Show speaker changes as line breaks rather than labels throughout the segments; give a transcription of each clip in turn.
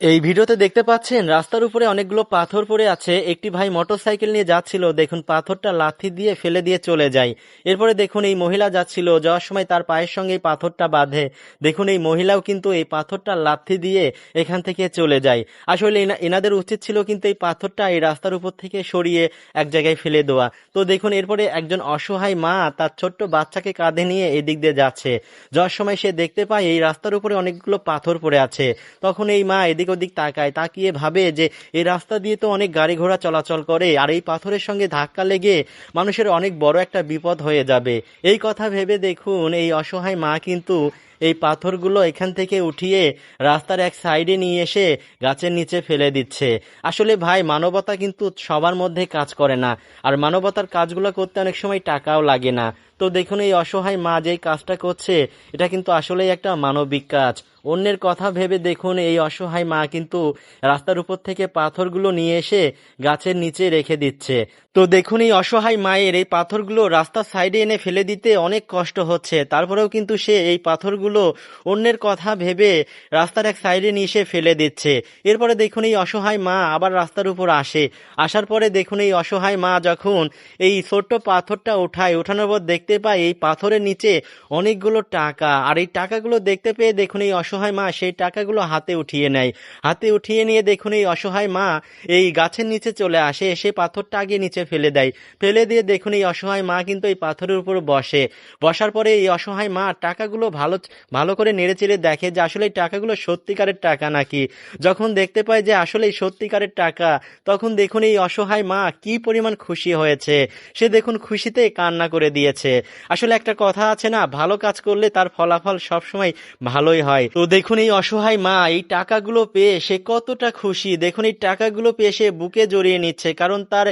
এই ভিডিওতে দেখতে পাচ্ছেন, রাস্তার উপরে অনেকগুলো পাথর পড়ে আছে। একটি ভাই মোটরসাইকেল নিয়ে যাচ্ছিল, দেখুন পাথরটা লাথি দিয়ে ফেলে দিয়ে চলে যায়। এরপরে দেখুন এই মহিলা যাচ্ছিল, যাওয়ার সময় তার পায়ের সঙ্গে এই পাথরটা বাঁধে। দেখুন এই মহিলাও কিন্তু এই পাথরটা লাথি দিয়ে এখান থেকে চলে যায়। আসলে এনা- এনাদের উচিত ছিল কিন্তু এই পাথরটা এই রাস্তার উপর থেকে সরিয়ে এক জায়গায় ফেলে দেওয়া। তো দেখুন, এরপরে একজন অসহায় মা তার ছোট্ট বাচ্চাকে কাঁধে নিয়ে এদিক দিয়ে যাচ্ছে। যাওয়ার সময় সে দেখতে পায়, এই রাস্তার উপরে অনেকগুলো পাথর পড়ে আছে। তখন এই মা এদিক ওদিক তাকায়, তাকিয়ে ভাবে যে এই রাস্তা দিয়ে তো অনেক গাড়ি ঘোড়া চলাচল করে, আর এই পাথরের সঙ্গে ধাক্কা লেগে মানুষের অনেক বড় একটা বিপদ হয়ে যাবে। এই কথা ভেবে দেখুন, এই অসহায় মা কিন্তু এই পাথরগুলো এখান থেকে উঠিয়ে রাস্তার এক সাইডে নিয়ে এসে গাছের নিচে ফেলে দিচ্ছে। আসলে ভাই, মানবতা কিন্তু সবার মধ্যে কাজ করে না। আর মানবতার কাজগুলো করতে অনেক সময় টাকাও লাগে না। তো দেখুন এই অসহায় মা যেই কাজটা করছে, এটা কিন্তু আসলেই একটা মানবিক কাজ। অন্যের কথা ভেবে দেখুন এই অসহায় মা কিন্তু রাস্তার উপর থেকে পাথরগুলো নিয়ে এসে গাছের নিচে রেখে দিচ্ছে। তো দেখুন, এই অসহায় মায়ের এই পাথরগুলো রাস্তার সাইডে এনে ফেলে দিতে অনেক কষ্ট হচ্ছে। তারপরেও কিন্তু সে এই পাথরগুলো অন্যের কথা ভেবে রাস্তার এক সাইডে নিয়ে এসে ফেলে দিচ্ছে। এরপরে দেখুন, এই অসহায় মা আবার রাস্তার উপর আসে। আসার পরে দেখুন, এই অসহায় মা যখন এই ছোট্ট পাথরটা ওঠায়, ওঠানোর পর দেখতে পায় এই পাথরের নিচে অনেকগুলো টাকা। আর এই টাকাগুলো দেখতে পেয়ে দেখুন, এই অসহায় মা সেই টাকাগুলো হাতে উঠিয়ে নেয়। হাতে উঠিয়ে নিয়ে দেখুন, এই অসহায় মা এই গাছের নিচে চলে আসে। এসে পাথরটা আগে নিচে ফেলে দেয়। ফেলে দিয়ে দেখুন এই অসহায় মা কিন্তু এই পাথরের উপর বসে। বসার পরে এই অসহায় মা টাকাগুলো ভালো ভালো করে নেড়ে চেড়ে দেখে যে আসলে এই টাকাগুলো সত্যিকারের টাকা নাকি। যখন দেখতে পায় যে আসলে এই সত্যিকারের টাকা, তখন দেখুন এই অসহায় মা কি পরিমাণ খুশি হয়েছে। সে দেখুন খুশিতে কান্না করে দিয়েছে। আসলে একটা কথা আছে না, ভালো কাজ করলে তার ফলাফল সবসময় ভালোই হয়। তো দেখুন এই অসহায় মা এই টাকাগুলো পেয়ে সে কতটা খুশি। দেখুন এই টাকাগুলো পেয়ে সে বুকে জড়িয়ে নিচ্ছে, কারণ তার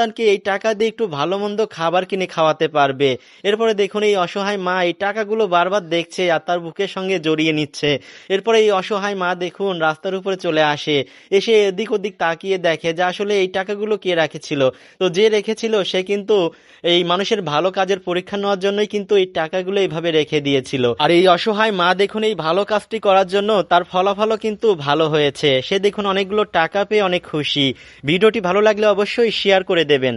সন্তানকে এই টাকা দিয়ে একটু ভালো মন্দ খাবার কিনে খাওয়াতে পারবে। এরপরে দেখুন, এই অসহায় মা এই টাকাগুলো বারবার দেখছে আর তার বুকের সঙ্গে জড়িয়ে নিচ্ছে। এরপরে এই অসহায় মা দেখুন, রাস্তার উপরে চলে আসে। এসে এদিক ওদিক তাকিয়ে দেখে যে আসলে এই টাকাগুলো কে রেখেছিল। তো যে রেখেছিল, সে কিন্তু এই মানুষের ভালো কাজের পরীক্ষা নেওয়ার জন্যই কিন্তু এই টাকাগুলো এইভাবে রেখে দিয়েছিল। আর এই অসহায় মা দেখুন, এই ভালো কাজটি করার জন্য তার ফলাফলও কিন্তু ভালো হয়েছে। সে দেখুন, অনেকগুলো টাকা পেয়ে অনেক খুশি। ভিডিওটি ভালো লাগলে অবশ্যই শেয়ার করে দেবেন